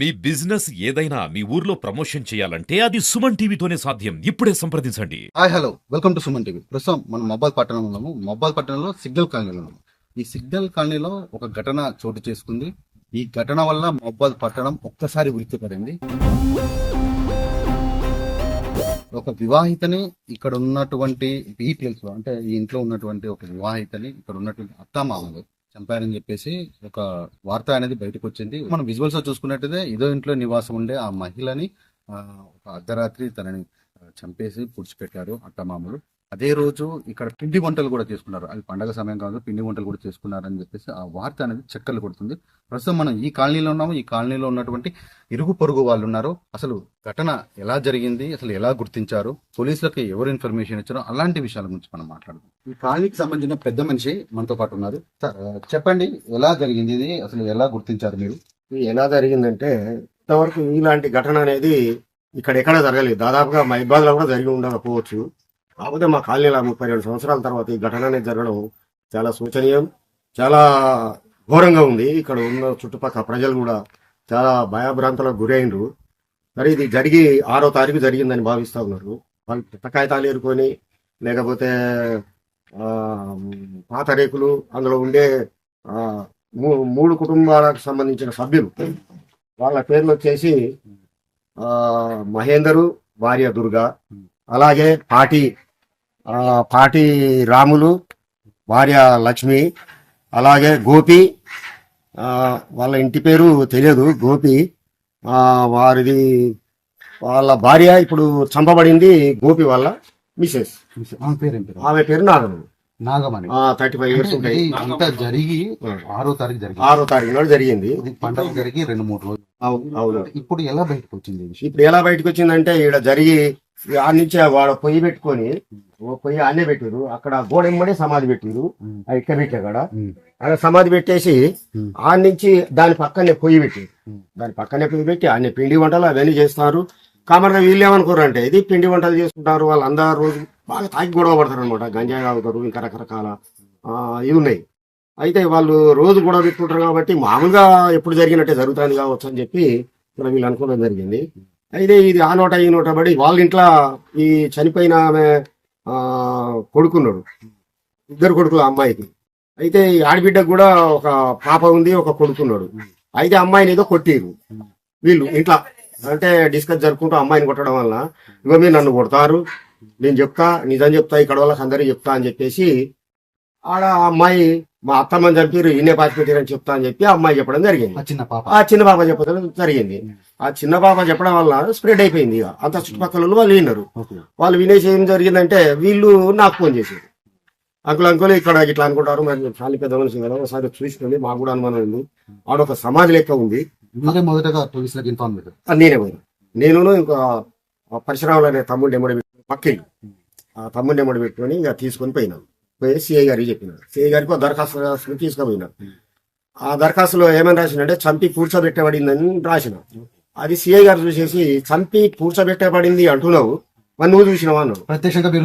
మీ business ఏదైనా మీ ఊర్లో promotion చేయాలంటే అది సుమన్ టీవీతోనే సాధ్యం. ఇప్పుడే సంప్రదించండి. Hi hello. Welcome to Suman TV. ప్రస్తుతం మనం మొబైల్ పట్టణంలో ఉన్నాము. మొబైల్ పట్టణంలో సిగ్నల్ కాలనీలో ఉన్నాము. ఈ సిగ్నల్ కాలనీలో ఒక ఘటన చోటు చేసుకుంది. ఈ ఘటన వల్ల మొబైల్ పట్టణం ఒక్కసారి ఉరికిపడింది ఒక వివాహితని ఇక్కడ ఉన్నటువంటి డీటెయిల్స్ అంటే ఈ ఇంట్లో ఉన్నటువంటి ఒక వివాహితని ఇక్కడ ఉన్నటువంటి అత్తామామలు చంపారని చెప్పేసి ఒక వార్త అనేది బయటకు వచ్చింది మనం విజువల్స్ చూసుకున్నట్టయితే ఇదో ఇంట్లో నివాసం ఉండే ఆ మహిళని ఒక అర్ధరాత్రి తనని చంపేసి పుడిచిపెట్టారు అత్తమామలు. అదే రోజు ఇక్కడ పిండి వంటలు కూడా చేసుకున్నారు. అది పండగ సమయం కాదు పిండి వంటలు కూడా చేసుకున్నారు అని చెప్పేసి ఆ వార్త అనేది చక్కర్లు కొడుతుంది. ప్రస్తుతం మనం ఈ కాలనీలో ఉన్నాము. ఈ కాలనీలో ఉన్నటువంటి ఇరుగు పొరుగు వాళ్ళు ఉన్నారు. అసలు ఘటన ఎలా జరిగింది? అసలు ఎలా గుర్తించారు? పోలీసులకు ఎవరు ఇన్ఫర్మేషన్ ఇచ్చారో? అలాంటి విషయాల గురించి మనం మాట్లాడుతాం ఈ కాలనీకి సంబంధించిన పెద్ద మనిషి మనతో పాటు ఉన్నారు. సార్ చెప్పండి ఎలా జరిగింది ఇది? అసలు ఎలా గుర్తించారు మీరు? ఇది ఎలా జరిగిందంటే ఇంతవరకు ఇలాంటి ఘటన అనేది ఇక్కడ ఎక్కడ జరగలేదు. దాదాపుగా మా ఇబ్బందులు కూడా జరిగి ఉండకపోవచ్చు. కాకపోతే మా కాలనీలో ముప్పై రెండు సంవత్సరాల తర్వాత ఈ ఘటన అనేది జరగడం చాలా శోచనీయం చాలా ఘోరంగా ఉంది. ఇక్కడ ఉన్న చుట్టుపక్కల ప్రజలు కూడా చాలా భయభ్రాంతులకు గురైనరు. మరి ఇది జరిగి ఆరో తారీఖు జరిగిందని భావిస్తూ ఉన్నారు. వాళ్ళు పుట్ట కాగితాలు ఏరుకొని లేకపోతే పాత రేకులు అందులో ఉండే మూ- మూడు కుటుంబాలకు సంబంధించిన సభ్యులు వాళ్ళ పేర్లు వచ్చేసి మహేందరు భార్య దుర్గా అలాగే పాటి పాటి రాములు భార్య లక్ష్మి అలాగే గోపి ఆ వాళ్ళ ఇంటి పేరు తెలియదు గోపి. ఆ వారిది వాళ్ళ భార్య ఇప్పుడు చంపబడింది గోపి వాళ్ళ మిసెస్ ఆమె పేరు Nagamma Nagamani. Thirty five years ఉంటాయి. అంతా జరిగి ఆరో తారీఖు జరిగింది. ఆరో తారీఖు నాడు జరిగింది. పండుగ జరిగి రెండు మూడు రోజులు. అవును. ఇప్పుడు ఎలా బయటకు వచ్చింది? ఇప్పుడు ఎలా బయటకు వచ్చిందంటే ఈడ జరిగి ఆ నుంచి వాడు పొయ్యి పెట్టుకొని ఓ పొయ్యి ఆనే పెట్టారు అక్కడ గోడెమ్మడే సమాధి పెట్టారు ఉమ్. ఆ ఇక్క పెట్టి అక్కడ. అక్కడ సమాధి పెట్టేసి. ఆ నుంచి దాని పక్కనే పొయ్యి పెట్టారు. దాని పక్కనే పొయ్యి పెట్టి అన్ని పిండి వంటలు అవన్నీ చేస్తున్నారు కామన్గా వీళ్ళు ఏమనుకోరంటే ఇది పిండి వంటలు చేసుకుంటారు వాళ్ళందరూ రోజు బాగా తాగి గొడవ పడతారు అనమాట గంజాయి తాగుతారు ఇంకా రకరకాల ఇవి ఉన్నాయి అయితే వాళ్ళు రోజు గొడవ పెట్టుకుంటారు కాబట్టి మామూలుగా ఎప్పుడు జరిగినట్టే జరుగుతుంది కావచ్చు అని చెప్పి ఇక్కడ వీళ్ళు అనుకోవడం జరిగింది అయితే ఇది ఆ నోట ఈ నోట పడి వాళ్ళ ఇంట్లో ఈ చనిపోయిన ఆమె ఆ, కొడుకున్నాడు. ఇద్దరు కొడుకులు అమ్మాయికి. అయితే ఈ ఆడబిడ్డకు కూడా ఒక పాప ఉంది ఒక కొడుకున్నాడు. అయితే అమ్మాయిని ఏదో కొట్టిరు వీళ్ళు ఇంట్లో అంటే డిస్కస్ జరుపుకుంటూ అమ్మాయిని కొట్టడం వల్ల ఇగో మీరు నన్ను కొడతారు నేను చెప్తా నిజం చెప్తా ఇక్కడ వాళ్ళకి అందరికీ చెప్తా అని చెప్పేసి ఆడ ఆ అమ్మాయి మా అత్తమ్మని చంపారు ఈయనే పాతి పెట్టారని చెప్తా అని చెప్పి ఆ అమ్మాయి చెప్పడం జరిగింది. ఆ చిన్న పాప. ఆ చిన్న పాప చెప్పడం జరిగింది. ఆ చిన్న పాప చెప్పడం వల్ల స్ప్రెడ్ అయిపోయింది ఇక. అంత చుట్టుపక్కల వాళ్ళు విన్నారు ఓకే. వాళ్ళు వినేసి ఏం జరిగిందంటే వీళ్ళు నాకు ఫోన్ చేశారు. అంకుల్ అంకుల్ ఇక్కడ ఇట్లా అనుకుంటారు మరి చాలా పెద్ద మనిషి కదా ఒకసారి చూసుకోండి మాకు కూడా అనుమానం ఉంది. ఆడ ఒక సమాధి లెక్క ఉంది. మొదటగా పోలీసులకు ఇన్ఫార్మ్ నేనే పోయినా. నేను ఇంకా పరశురాములు అనే తమ్ముడిని ఎమ్మడి పక్కకి ఆ తమ్ముడిని ఎమ్మడి పెట్టుకొని ఇక తీసుకొని పోయినాను పోయి సిఐ గారికి చెప్పిన సిఐ గారికి ఒక దరఖాస్తు రాసుకుని తీసుకుపోయినా. ఆ దరఖాస్తులో ఏమని రాసినంటే చంపి కూర్చోబెట్టబడిందని రాసిన. అది సిఐ గారు చూసేసి చంపి కూర్చోబెట్టబడింది అంటున్నావు. మరి నువ్వు చూసినావా అన్నాడు. ప్రత్యక్షంగా మీరు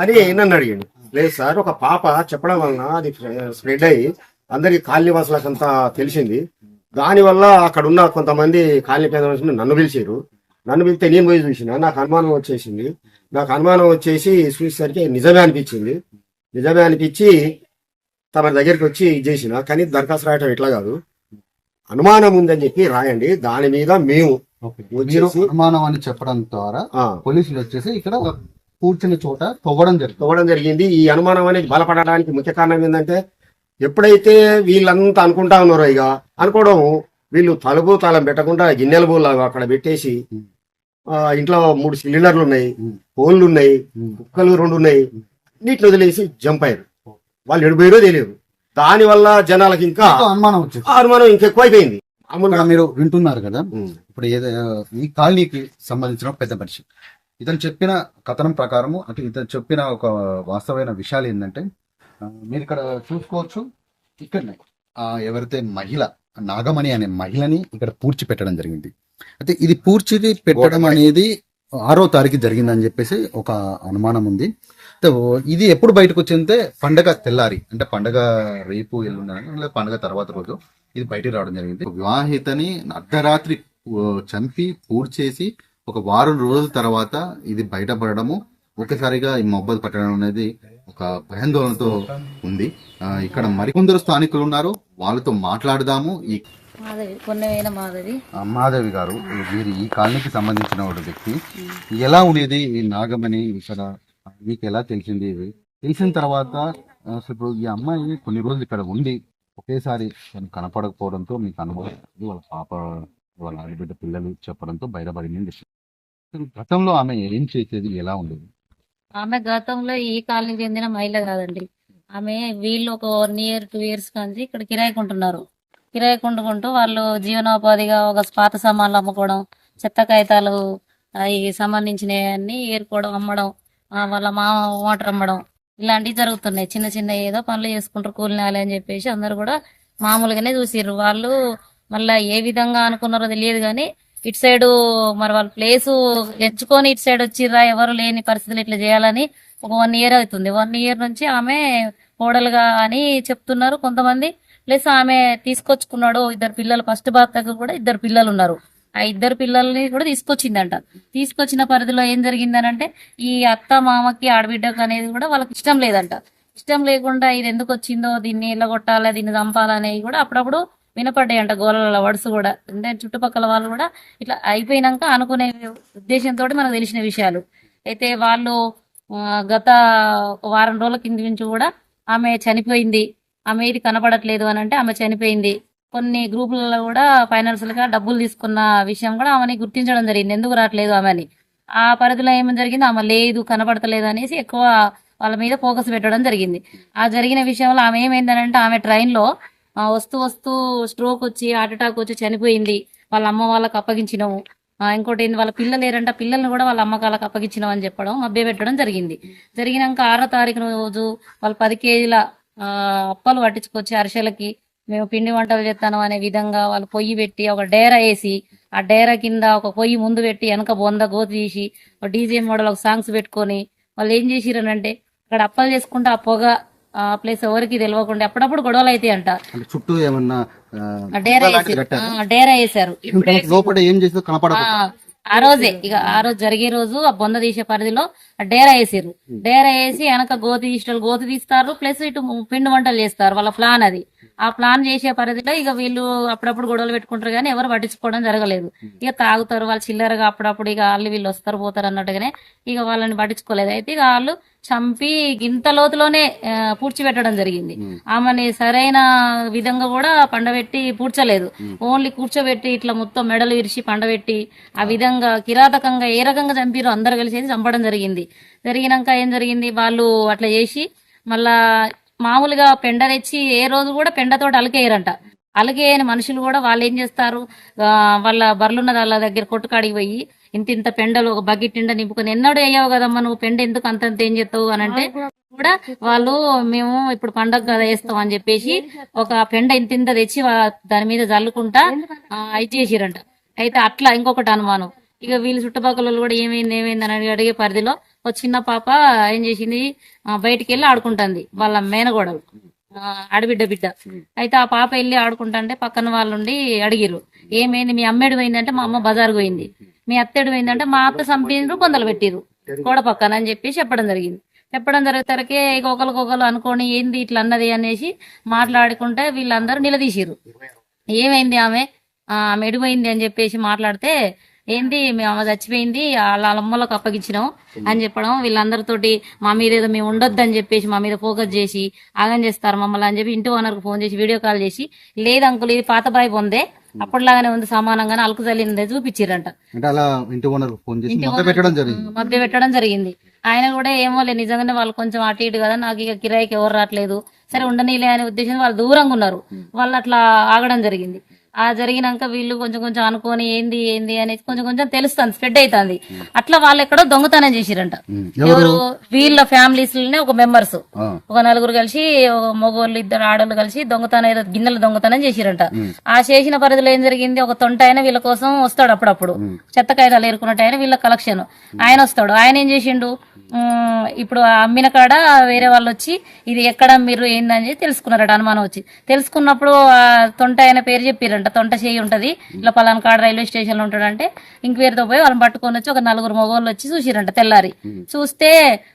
అని నన్ను అడిగాడు. లేదు సార్ ఒక పాప చెప్పడం వలన అది స్ప్రెడ్ అయ్యి అందరికి కాలనీ వాసులకంతా తెలిసింది. దానివల్ల అక్కడ ఉన్న కొంతమంది కాలనీ పేద మనుషులు నన్ను పిలిచారు. నన్ను పిలిస్తే నేను పోయి చూసిన. నాకు అనుమానం వచ్చేసింది. నాకు అనుమానం వచ్చేసి చూసేసరికి నిజమే అనిపించింది. నిజమే అనిపించి తమ దగ్గరికి వచ్చి ఇది చేసిన. కానీ దరఖాస్తు రాయటం ఇట్లా కాదు. అనుమానం ఉందని చెప్పి రాయండి. దాని మీద మేము వచ్చేసి- అనుమానం అని చెప్పడం ద్వారా పోలీసులు వచ్చేసి ఇక్కడ కూర్చున్న చోట తవ్వడం జరిగింది. ఇవ్వడం జరిగింది. ఈ అనుమానం అనేది బలపడడానికి ముఖ్య కారణం ఏంటంటే ఎప్పుడైతే వీళ్ళంతా అనుకుంటా ఉన్నారో ఇక అనుకోవడం వీళ్ళు తలుపు తాళం పెట్టకుండా గిన్నెల బోళ్ళు అక్కడ పెట్టేసి ఆ, ఇంట్లో మూడు సిలిండర్లు ఉన్నాయి. ఫోన్లు ఉన్నాయి. కుక్కలు రెండు ఉన్నాయి నీటిని వదిలేసి జంప్ అయ్యారు. వాళ్ళు ఎడిపోయారో తెలియదు. దాని వల్ల జనాలకి ఇంకా అనుమానం వచ్చింది. అనుమానం ఇంకెక్కువైపోయింది ఇక్కడ మీరు వింటున్నారు కదా. ఇప్పుడు ఏదో ఈ కాలనీకి సంబంధించిన పెద్ద మనిషి ఇతను చెప్పిన కథనం ప్రకారము అంటే ఇతను చెప్పిన ఒక వాస్తవమైన విషయాలు ఏంటంటే మీరు ఇక్కడ చూసుకోవచ్చు ఇక్కడనే ఎవరైతే మహిళ నాగమణి అనే మహిళని ఇక్కడ పూడ్చి పెట్టడం జరిగింది. అయితే ఇది పూడ్చి పెట్టడం అనేది ఆరో తారీఖు జరిగిందని చెప్పేసి ఒక అనుమానం ఉంది. ఇది ఎప్పుడు బయటకు వచ్చిందంటే పండగ తెల్లారి. అంటే పండగ రేపు ఎల్లుండ లేదా పండగ తర్వాత రోజు ఇది బయటికి రావడం జరిగింది. వివాహితని అర్ధరాత్రి చంపి పూర్తి చేసి ఒక వారం రోజుల తర్వాత ఇది బయటపడడము ఒక్కసారిగా ఈ మొబ్బలు పట్టడం అనేది ఒక భయాందోళనతో ఉంది. ఇక్కడ మరికొందరు స్థానికులు ఉన్నారు. వాళ్ళతో మాట్లాడదాము. ఈ మాధవి మాధవి. గారు మీరు ఈ కాలనీకి సంబంధించిన ఒక వ్యక్తి. ఎలా ఉండేది ఈ నాగమణి ఇక్కడ? మీకు ఎలా తెలిసింది ఇది తెలిసిన తర్వాత ఇప్పుడు ఈ అమ్మాయి కొన్ని రోజులు ఇక్కడ ఉండి ఒకేసారి తను కనపడకపోవడంతో మీకు అనుభవం వాళ్ళ పాప వాళ్ళ ఆడబిడ్డ పిల్లలు చెప్పడంతో బయటపడింది గతంలో ఆమె ఏం చేసేది? ఎలా ఉండేది? ఆమె గతంలో ఈ కాలనీకి చెందిన మహిళ కాదండి. ఆమె వీళ్ళు ఒక వన్ ఇయర్ టూ ఇయర్స్ కానీ ఇక్కడ కిరాయికుంటున్నారు కిరాయికుంటుకుంటూ కొంటుకుంటూ వాళ్ళు జీవనోపాధిగా ఒక పాత సామాన్లు అమ్ముకోవడం చెత్త కాగితాలు అవి సంబంధించినవన్నీ ఏరుకోవడం అమ్మడం. వాళ్ళ మా వాటర్ అమ్మడం ఇలాంటివి జరుగుతున్నాయి. చిన్న చిన్న ఏదో పనులు చేసుకుంటారు కూలినాలి అని చెప్పేసి అందరు కూడా మామూలుగానే చూసిర్రు. వాళ్ళు మళ్ళా ఏ విధంగా అనుకున్నారో తెలియదు కానీ ఇటు సైడ్ మరి వాళ్ళ ప్లేస్ ఎంచుకొని ఇటు సైడ్ వచ్చిర్రా ఎవరు లేని పరిస్థితులు ఇట్లా చేయాలని ఒక వన్ ఇయర్ అవుతుంది. వన్ ఇయర్ నుంచి ఆమె కోడలుగా అని చెప్తున్నారు కొంతమంది. ప్లస్ ఆమె తీసుకొచ్చుకున్నాడు ఇద్దరు పిల్లలు ఫస్ట్ భర్తకు కూడా ఇద్దరు పిల్లలు ఉన్నారు. ఆ ఇద్దరు పిల్లల్ని కూడా తీసుకొచ్చిందంట. తీసుకొచ్చిన పరిధిలో ఏం జరిగిందనంటే ఈ అత్త మామకి ఆడబిడ్డకు అనేది కూడా వాళ్ళకి ఇష్టం లేదంట. ఇష్టం లేకుండా ఇది ఎందుకు వచ్చిందో దీన్ని ఎల్లగొట్టాలా దీన్ని చంపాలనేవి కూడా అప్పుడప్పుడు వినపడ్డాయంట గోళల వడుసు కూడా. అంటే చుట్టుపక్కల వాళ్ళు కూడా ఇట్లా అయిపోయినాక అనుకునే ఉద్దేశంతో మనకు తెలిసిన విషయాలు. అయితే వాళ్ళు గత వారం రోజుల కింద నుంచి కూడా ఆమె చనిపోయింది. ఆమె ఏది కనపడట్లేదు అని అంటే ఆమె చనిపోయింది. కొన్ని గ్రూపులలో కూడా ఫైనాన్షియల్గా డబ్బులు తీసుకున్న విషయం కూడా ఆమెని గుర్తించడం జరిగింది. ఎందుకు రావట్లేదు ఆమెని? ఆ పరిధిలో ఏమని జరిగింది? ఆమె లేదు కనపడతలేదు అనేసి ఎక్కువ వాళ్ళ మీద ఫోకస్ పెట్టడం జరిగింది. ఆ జరిగిన విషయంలో ఆమె ఏమైందనంటే ఆమె ట్రైన్లో వస్తూ వస్తూ స్ట్రోక్ వచ్చి హార్ట్ అటాక్ వచ్చి చనిపోయింది. వాళ్ళ అమ్మ వాళ్ళకి అప్పగించినవు ఇంకోటి ఏంది? వాళ్ళ పిల్లలు లేరంట పిల్లల్ని కూడా వాళ్ళ అమ్మకాలకు అప్పగించినాం అని చెప్పడం మభ్య పెట్టడం జరిగింది. జరిగినాక ఆరో తారీఖు రోజు వాళ్ళు పది కేజీల అప్పలు పట్టించుకొచ్చి అరిసెలకి మేము పిండి వంటలు చేస్తాను అనే విధంగా వాళ్ళు పొయ్యి పెట్టి ఒక డేరా వేసి ఆ డేరా కింద ఒక పొయ్యి ముందు పెట్టి వెనక బొంద గోతి తీసి ఒక డీజే మోడల్ ఒక సాంగ్స్ పెట్టుకొని వాళ్ళు ఏం చేసిరనంటే అక్కడ అప్పలు చేసుకుంటే ఆ పొగ ఆ ప్లేస్ ఎవరికి తెలియకుండా అప్పుడప్పుడు గొడవలు అయితే అంట చుట్టూ ఏమన్నా డేరా డేరా వేశారు ఆ, రోజే ఇక ఆ రోజు జరిగే రోజు ఆ బొంద తీసే పరిధిలో డేరా వేసారు డేరా వేసి వెనక గోతి తీసేటోళ్ళు గోతి తీస్తారు ప్లస్ ఇటు పిండి వంటలు చేస్తారు వాళ్ళ ప్లాన్ అది. ఆ ప్లాన్ చేసే పరిధిలో ఇక వీళ్ళు అప్పుడప్పుడు గొడవలు పెట్టుకుంటారు కానీ ఎవరు పట్టించుకోవడం జరగలేదు. ఇక తాగుతారు వాళ్ళు చిల్లరగా అప్పుడప్పుడు ఇక వాళ్ళు వీళ్ళు వస్తారు పోతారు అన్నట్టుగానే ఇక వాళ్ళని పట్టించుకోలేదు. అయితే ఇక వాళ్ళు చంపి ఇంత లోతులోనే పూడ్చిపెట్టడం జరిగింది. ఆమెని సరైన విధంగా కూడా పండబెట్టి పూడ్చలేదు. ఓన్లీ కూర్చోబెట్టి ఇట్లా మొత్తం మెడలు విరిచి పండబెట్టి ఆ విధంగా కిరాతకంగా ఏ రకంగా చంపిరో అందరు కలిసి చంపడం జరిగింది. జరిగినాక ఏం జరిగింది? వాళ్ళు అట్లా చేసి మళ్ళా మామూలుగా పెండ తెచ్చి ఏ రోజు కూడా పెండతోటి అలకేయరంట. అలకేయని మనుషులు కూడా వాళ్ళు ఏం చేస్తారు? వాళ్ళ బర్లున్న వాళ్ళ దగ్గర కొట్టుకాడికి పోయి ఇంత ఇంత పెండలు ఒక బకెట్ నిండా నింపుకొని ఎన్నడూ అయ్యావు కదమ్మా నువ్వు పెండ ఎందుకు అంతంత ఏం చేస్తావు అని అంటే కూడా వాళ్ళు మేము ఇప్పుడు పండగ కదా వేస్తాం అని చెప్పేసి ఒక పెండ ఇంత ఇంత తెచ్చి దాని మీద చల్లుకుంటా ఇది చేసిరంట. అయితే అట్లా ఇంకొకటి అనుమానం. ఇక వీళ్ళు చుట్టుపక్కల కూడా ఏమైంది ఏమైంది అని అడిగి- పరిధిలో ఒక చిన్న పాప ఏం చేసింది బయటికి వెళ్ళి ఆడుకుంటుంది వాళ్ళ మేనగోడలు. ఆడబిడ్డ బిడ్డ. అయితే ఆ పాప వెళ్ళి ఆడుకుంటుంటే పక్కన వాళ్ళుండి అడిగిరు ఏమైంది? మీ అమ్మేడు పోయిందంటే మా అమ్మ బజార్ పోయింది. మీ అత్తేడు పోయిందంటే మా అత్త చంపినరు కొందలు పెట్టిరు గోడ పక్కన అని చెప్పి చెప్పడం జరిగింది. చెప్పడం జరిగేసరికి ఇక ఒకరికొకరు అనుకోని ఏంది ఇట్లా అన్నది? అనేసి మాట్లాడుకుంటే వీళ్ళందరూ నిలదీసిరు ఏమైంది ఆమె? ఆమె ఎడిపోయింది అని చెప్పేసి మాట్లాడితే ఏంటి మీ అమ్మ చచ్చిపోయింది వాళ్ళ అమ్మలకు అప్పగించినాం అని చెప్పడం వీళ్ళందరితోటి మా మీద ఏదో మేము ఉండొద్దు అని చెప్పేసి మా మీద ఫోకస్ చేసి ఆగం చేస్తారు మమ్మల్ని అని చెప్పి ఇంటి ఓనర్కి ఫోన్ చేసి వీడియో కాల్ చేసి లేదు అంకుల్ ఇది పాత బాయ్ పొందే అప్పటిలాగానే ఉంది సమానంగానే అలుకు చల్లిందే చూపించారంట ఇంటి ఓనర్ ఫోన్ చేసి మధ్య పెట్టడం జరిగింది. ఆయన కూడా ఏమో లే నిజంగానే వాళ్ళు కొంచెం అటు ఇటు కదా నాకు ఇక కిరాయికి ఎవరు రావట్లేదు సరే ఉండనీలే అనే ఉద్దేశం వాళ్ళు దూరంగా ఉన్నారు. వాళ్ళు అట్లా ఆగడం జరిగింది. ఆ జరిగినాక వీళ్ళు కొంచెం కొంచెం అనుకొని ఏంది ఏంది అనేది కొంచెం కొంచెం తెలుస్తుంది స్ప్రెడ్ అవుతుంది అట్లా వాళ్ళు ఎక్కడో దొంగతనం చేసిరంట. ఎవరు? వీళ్ళ ఫ్యామిలీస్లోనే ఒక మెంబర్స్ ఒక నలుగురు కలిసి ఒక మగవాళ్ళు ఇద్దరు ఆడవాళ్ళు కలిసి దొంగతనం ఏదో గిన్నెలు దొంగతనం చేసిరంట. ఆ చేసిన పరిధిలో ఏం జరిగింది? ఒక తొంట ఆయన వీళ్ళ కోసం వస్తాడు అప్పుడప్పుడు. చెత్త కాగితాలు ఏరుకున్నట్టు ఆయన వీళ్ళ కలెక్షన్ ఆయన వస్తాడు. ఆయన ఏం చేసిండు? ఇప్పుడు ఆ అమ్మిన కాడ వేరే వాళ్ళు వచ్చి ఇది ఎక్కడ మీరు ఏందని తెలుసుకున్నారట అనుమానం వచ్చి. తెలుసుకున్నప్పుడు ఆ తొంట ఆయన పేరు చెప్పారంట. తొంట చేయి ఉంటది. ఇట్లా పలానా కాడ రైల్వే స్టేషన్లో ఉంటాడంటే ఇంక్వైరీతో పోయి వాళ్ళని పట్టుకొని వచ్చి ఒక నలుగురు మగవాళ్ళు వచ్చి చూసిరంట తెల్లారి. చూస్తే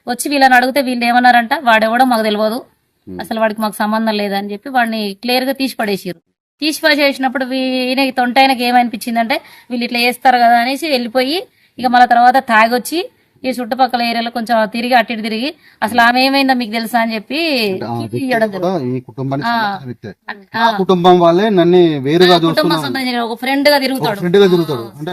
వచ్చి వీళ్ళని అడిగితే వీళ్ళు ఏమన్నారంట? వాడెవడో మాకు తెలియదు అసలు వాడికి మాకు సంబంధం లేదని చెప్పి వాడిని క్లియర్గా తీసి పడేసారు తీసి పడేసినప్పుడు ఈయన తొంట ఆయనకి ఏమనిపించిందంటే వీళ్ళు ఇట్లా చేస్తారు కదా అనేసి వెళ్ళిపోయి ఇక మళ్ళీ తర్వాత తాగొచ్చి ఈ చుట్టుపక్కల ఏరియాలో కొంచెం తిరిగి అటు ఇటు తిరిగి అసలు ఆమె ఏమైందో మీకు తెలుసా అని చెప్పి. ఈ కుటుంబానికి కుటుంబం వాళ్ళే నన్ను వేరుగా ఒక ఫ్రెండ్గా తిరుగుతాడు. ఫ్రెండ్గా తిరుగుతాడు. అంటే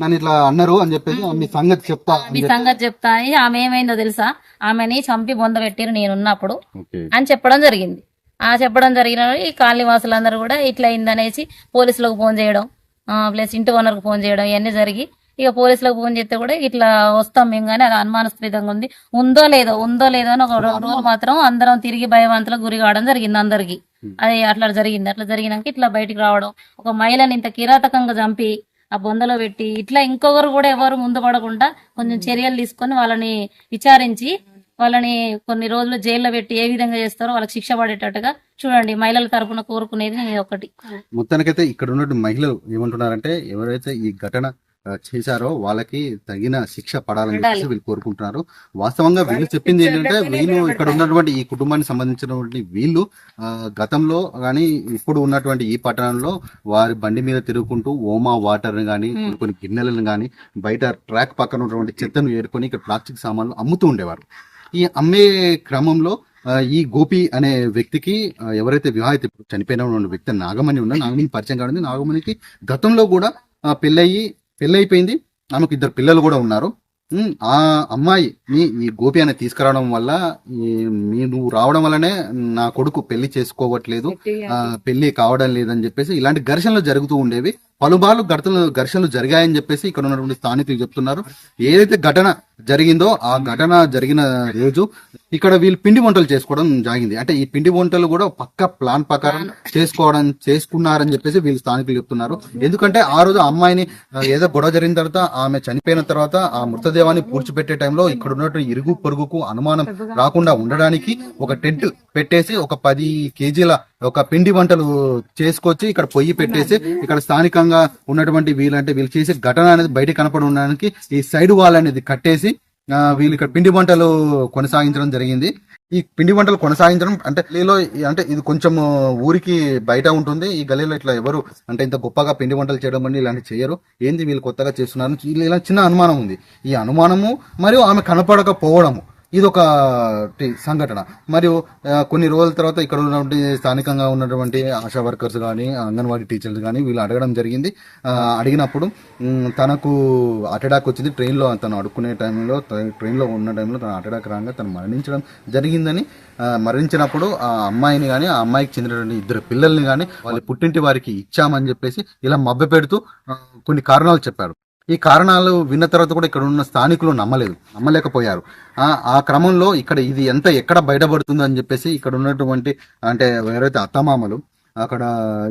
నన్ను ఇట్లా అన్నారు అని చెప్పేసి మీ సంగతి చెప్తా మీ సంగతి చెప్తా ఆమె ఏమైందో తెలుసా? ఆమెని చంపి బొంద పెట్టిరు నేనున్నప్పుడు అని చెప్పడం జరిగింది. ఆ చెప్పడం జరిగిన ఈ కాలనీ వాసులందరూ కూడా ఇట్లా అయిందనేసి పోలీసులకు ఫోన్ చేయడం ప్లస్ ఇంటి ఓనర్కి ఫోన్ చేయడం ఇవన్నీ జరిగి ఇక పోలీసులకు ఫోన్ చేస్తే కూడా ఇట్లా వస్తాం మేము కానీ అది అనుమానాస్పదంగా ఉంది. ఉందో లేదో ఉందో లేదో అని ఒక రోజులు మాత్రం అందరం తిరిగి భయవంతులకు గురి కావడం జరిగింది అందరికి. అది అట్లా జరిగింది. అట్లా జరిగినాక ఇట్లా బయటికి రావడం ఒక మహిళని ఇంత కిరాతకంగా చంపి ఆ బొందలో పెట్టి ఇట్లా ఇంకొకరు కూడా ఎవరు ముందు పడకుండా కొంచెం చర్యలు తీసుకొని వాళ్ళని విచారించి వాళ్ళని కొన్ని రోజులు జైల్లో పెట్టి ఏ విధంగా చేస్తారో వాళ్ళకి శిక్ష పడేటట్టుగా చూడండి మహిళల తరపున కోరుకునేది ఒకటి. మొత్తానికైతే ఇక్కడ ఉన్నటువంటి మహిళలు ఏమంటున్నారంటే ఎవరైతే ఈ ఘటన చేశారో వాళ్ళకి తగిన శిక్ష పడాలని చెప్పేసి వీళ్ళు కోరుకుంటున్నారు. వాస్తవంగా వీళ్ళు చెప్పింది ఏంటంటే వీళ్ళు ఇక్కడ ఉన్నటువంటి ఈ కుటుంబానికి సంబంధించినటువంటి వీళ్ళు గతంలో కానీ ఇప్పుడు ఉన్నటువంటి ఈ పట్టణంలో వారి బండి మీద తిరుగుకుంటూ ఓమా వాటర్ గానీ కొన్ని గిన్నెలను గానీ బయట ట్రాక్ పక్కన ఉన్నటువంటి చెత్తను ఏరుకొని ఇక్కడ ప్లాస్టిక్ సామాన్లు అమ్ముతూ ఉండేవారు. ఈ అమ్మే క్రమంలో ఈ గోపి అనే వ్యక్తికి ఎవరైతే వివాహిత చనిపోయిన వ్యక్తి నాగమణి ఉన్నా నాగమణి పరిచయం కావడం నాగమణికి గతంలో కూడా పెళ్ళయి పెళ్ళైపోయింది. ఆమెకు ఇద్దరు పిల్లలు కూడా ఉన్నారు. ఆ అమ్మాయిని ఈ గోపి అనే తీసుకురావడం వల్ల మీ నువ్వు రావడం వల్లనే నా కొడుకు పెళ్ళి చేసుకోవట్లేదు. ఆ, పెళ్ళి కావడం లేదని చెప్పేసి ఇలాంటి ఘర్షణలు జరుగుతూ ఉండేవి. పలుబార్లు ఘటనలు ఘర్షణలు జరిగాయని చెప్పేసి ఇక్కడ ఉన్నటువంటి స్థానికులు చెప్తున్నారు. ఏదైతే ఘటన జరిగిందో ఆ ఘటన జరిగిన రోజు ఇక్కడ వీళ్ళు పిండి వంటలు చేసుకోవడం జరిగింది. అంటే ఈ పిండి వంటలు కూడా పక్క ప్లాన్ ప్రకారం చేసుకోవడం చేసుకున్నారని చెప్పేసి వీళ్ళు స్థానికులు చెప్తున్నారు. ఎందుకంటే ఆ రోజు అమ్మాయిని ఏదో గొడవ జరిగిన తర్వాత ఆమె చనిపోయిన తర్వాత ఆ మృతదేహాన్ని పూడ్చిపెట్టే టైంలో ఇక్కడ ఉన్నటువంటి ఇరుగు పొరుగుకు అనుమానం రాకుండా ఉండడానికి ఒక టెంట్ పెట్టేసి ఒక పది కేజీల ఒక పిండి వంటలు చేసుకొచ్చి ఇక్కడ పొయ్యి పెట్టేసి ఇక్కడ స్థానికంగా ఉన్నటువంటి వీళ్ళంటే వీళ్ళు చేసే ఘటన అనేది బయట కనపడి ఉండడానికి ఈ సైడ్ వాల్ అనేది కట్టేసి ఆ, వీళ్ళు ఇక్కడ పిండి వంటలు కొనసాగించడం జరిగింది. ఈ పిండి వంటలు కొనసాగించడం అంటే గల్లీలో ఈ- అంటే ఇది కొంచెం ఊరికి బయట ఉంటుంది. ఈ గల్లీలో ఇట్లా ఎవరు అంటే ఇంత గొప్పగా పిండి వంటలు చేయడం అని ఇలాంటివి చేయరు. ఏంది వీళ్ళు కొత్తగా చేస్తున్నారు? ఇలా చిన్న అనుమానం ఉంది. ఈ అనుమానము మరియు ఆమె కనపడకపోవడము. ఇది ఒక సంఘటన. మరియు కొన్ని రోజుల తర్వాత ఇక్కడ ఉన్నటువంటి స్థానికంగా ఉన్నటువంటి ఆశా వర్కర్స్ కానీ అంగన్వాడీ టీచర్స్ కానీ వీళ్ళు అడగడం జరిగింది. అడిగినప్పుడు తనకు అటాక్ వచ్చింది ట్రైన్లో తను అడుక్కునే టైంలో ట్రైన్లో ఉన్న టైంలో తను అటాక్ రాగా తను మరణించడం జరిగిందని మరణించినప్పుడు ఆ అమ్మాయిని కానీ ఆ అమ్మాయికి చెందినటువంటి ఇద్దరు పిల్లల్ని కానీ వాళ్ళ పుట్టింటి వారికి ఇచ్చామని చెప్పేసి ఇలా మభ్య పెడుతూ కొన్ని కారణాలు చెప్పారు. ఈ కారణాలు విన్న తర్వాత కూడా ఇక్కడ ఉన్న స్థానికులు నమ్మలేదు నమ్మలేకపోయారు. ఆ క్రమంలో ఇక్కడ ఇది ఎంత ఎక్కడ బయటపడుతుందో అని చెప్పేసి ఇక్కడ ఉన్నటువంటి అంటే ఎవరైతే అత్తమామలు అక్కడ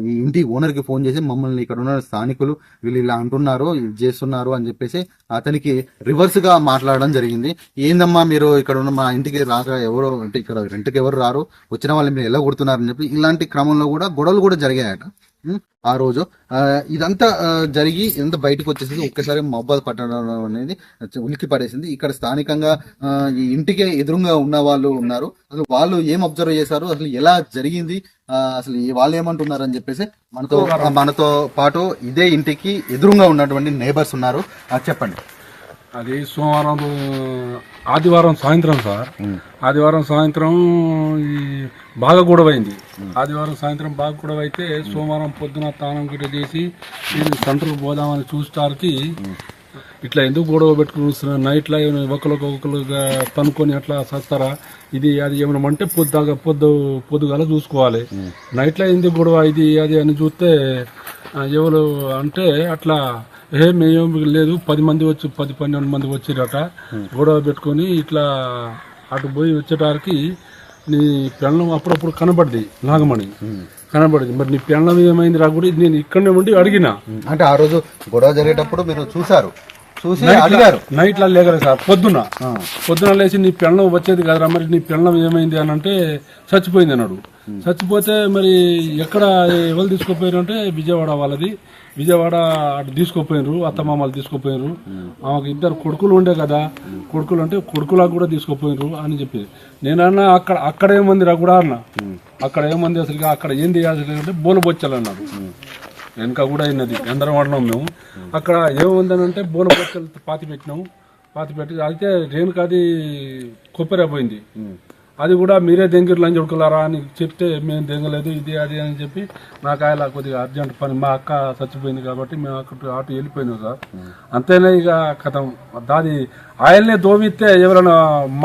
ఈ ఇంటి ఓనర్కి ఫోన్ చేసి మమ్మల్ని ఇక్కడ ఉన్న స్థానికులు వీళ్ళు ఇలా అంటున్నారు ఇది చేస్తున్నారు అని చెప్పేసి అతనికి రివర్స్గా మాట్లాడడం జరిగింది. ఏందమ్మా మీరు ఇక్కడ ఉన్న మా ఇంటికి రాక ఎవరు అంటే ఇక్కడ రెంట్కి ఎవరు రారు వచ్చిన వాళ్ళు మీరు ఎలా కొడుతున్నారని చెప్పి ఇలాంటి క్రమంలో కూడా గొడవలు కూడా జరిగాయట. ఆ రోజు. ఇదంతా జరిగి ఇదంతా బయటకు వచ్చేసింది ఒక్కసారి మహబాద్ పట్టడం అనేది ఉలికి పడేసింది. ఇక్కడ స్థానికంగా ఇంటికే ఇంటికి ఎదురుగా ఉన్న వాళ్ళు ఉన్నారు. అసలు వాళ్ళు ఏం అబ్జర్వ్ చేశారు? అసలు ఎలా జరిగింది? అసలు వాళ్ళు ఏమంటున్నారు అని చెప్పేసి మనతో మనతో పాటు ఇదే ఇంటికి ఎదురుగా ఉన్నటువంటి నేబర్స్ ఉన్నారు. చెప్పండి. అది సోమవారం ఆదివారం సాయంత్రం సార్. ఆదివారం సాయంత్రం ఈ బాగా గొడవైంది ఆదివారం సాయంత్రం బాగా గొడవ అయితే సోమవారం పొద్దున తానం గిట్ట చేసి ఇది సెంటర్కి పోదామని చూస్తానికి ఇట్లా ఎందుకు గొడవ పెట్టుకుని నైట్లో ఒకరికి ఒకరుగా తనుకొని అట్లా సస్తారా ఇది అది ఏమైనా అంటే పొద్దుగా పొద్దు పొద్దుగాల చూసుకోవాలి. నైట్లో ఎందుకు గొడవ ఇది అది అని చూస్తే ఎవరు అంటే అట్లా ఏ మేం లేదు పది మంది వచ్చి పది పన్నెండు మంది వచ్చిరట. గొడవ పెట్టుకొని ఇట్లా అటు పోయి వచ్చేటానికి నీ పెళ్ళం అప్పుడప్పుడు కనబడింది నాగమణి. కనబడింది మరి నీ పెళ్ళం ఏమైంది రా కూడా నేను ఇక్కడనే ఉండి అడిగినా. అంటే ఆ రోజు గొడవ జరిగేటప్పుడు మీరు చూసారు చూసి అడిగారు. నైట్లో లేగలే సార్ పొద్దున్న ఆ. పొద్దున లేచి నీ పెళ్ళం వచ్చేది కదరా మరి నీ పెళ్ళం ఏమైంది అని అంటే చచ్చిపోయింది అన్నాడు. చచ్చిపోతే మరి ఎక్కడ ఎవరు తీసుకుపోయారు అంటే విజయవాడ వాళ్ళది. విజయవాడ అటు తీసుకుపోయినరు అత్తమామలు తీసుకుపోయినరు. ఆమెకు ఇద్దరు కొడుకులు ఉండే కదా కొడుకులు అంటే కొడుకులకు కూడా తీసుకుపోయినరు అని చెప్పి నేనన్నా అక్కడ అక్కడ ఏమంది రా కూడా అన్న. అక్కడ ఏమంది అసలు అక్కడ ఏం చేయాల్సి అంటే బోలు బొచ్చలు అన్నారు. వెనక కూడా అయినది. అందరం వాడినాం మేము. అక్కడ ఏముందని అంటే బోల బొచ్చలు పాతి పెట్టినాము పాతి పెట్టి అయితే రేణుకాది అది పోయింది. అది కూడా మీరే దెంగిర్లు అని చెడుకులారా అని చెప్తే మేము దెంగలేదు ఇది అది అని చెప్పి నాకు ఆయన కొద్దిగా అర్జెంట్ పని. మా అక్క చచ్చిపోయింది కాబట్టి మేము అక్కడ అటు వెళ్ళిపోయినాం సార్. అంతేనే ఇక కథం. దాది ఆయల్నే దోమిస్తే ఎవరైనా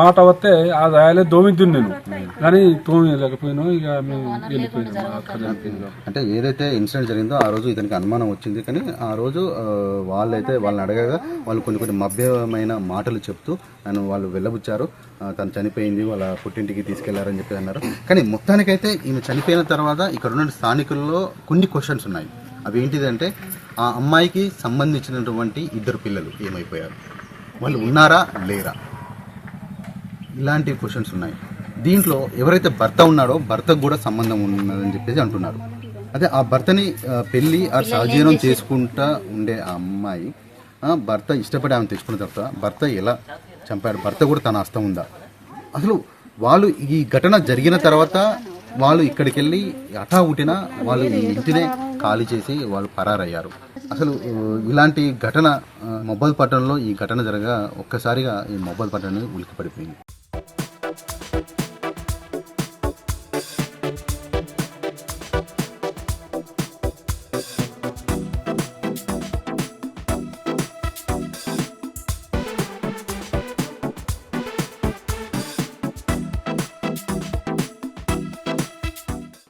మాట వస్తే అది ఆయలే దోమిద్దు నేను. కానీ తోమిలేకపోయినా ఇక మేము వెళ్ళిపోయినాం అక్క చనిపోయింది. అంటే ఏదైతే ఇన్సిడెంట్ జరిగిందో ఆ రోజు ఇతనికి అనుమానం వచ్చింది. కానీ ఆ రోజు వాళ్ళైతే వాళ్ళని అడగగా వాళ్ళు కొన్ని కొన్ని మభ్యమైన మాటలు చెప్తూ నన్ను వాళ్ళు వెళ్ళబుచ్చారు. తను చనిపోయింది వాళ్ళ పుట్టింటికి తీసుకెళ్ళారని చెప్పి అన్నారు. కానీ మొత్తానికైతే ఈమె చనిపోయిన తర్వాత ఇక్కడ ఉన్న స్థానికుల్లో కొన్ని క్వశ్చన్స్ ఉన్నాయి. అవి ఏంటిదంటే ఆ అమ్మాయికి సంబంధించినటువంటి ఇద్దరు పిల్లలు ఏమైపోయారు? వాళ్ళు ఉన్నారా లేరా? ఇలాంటి క్వశ్చన్స్ ఉన్నాయి. దీంట్లో ఎవరైతే భర్త ఉన్నాడో భర్తకు కూడా సంబంధం ఉన్నదని చెప్పేసి అంటున్నారు. అదే ఆ భర్తని ఆ, పెళ్ళి ఆ సహజీవనం చేసుకుంటా ఉండే ఆ అమ్మాయి భర్త ఇష్టపడి ఆమె తెచ్చుకున్న తర్వాత భర్త ఎలా చంపాడు భర్త కూడా తన హస్తం ఉందా? అసలు వాళ్ళు ఈ ఘటన జరిగిన తర్వాత వాళ్ళు ఇక్కడికి వెళ్ళి అటా ఉట్టిన వాళ్ళు ఈ ఇంటినే ఖాళీ చేసి వాళ్ళు పరారయ్యారు. అసలు ఇలాంటి ఘటన మొబైల్ పట్టణంలో ఈ ఘటన జరగా ఒక్కసారిగా ఈ మొబైల్ పట్టణం ఉలికి పడిపోయింది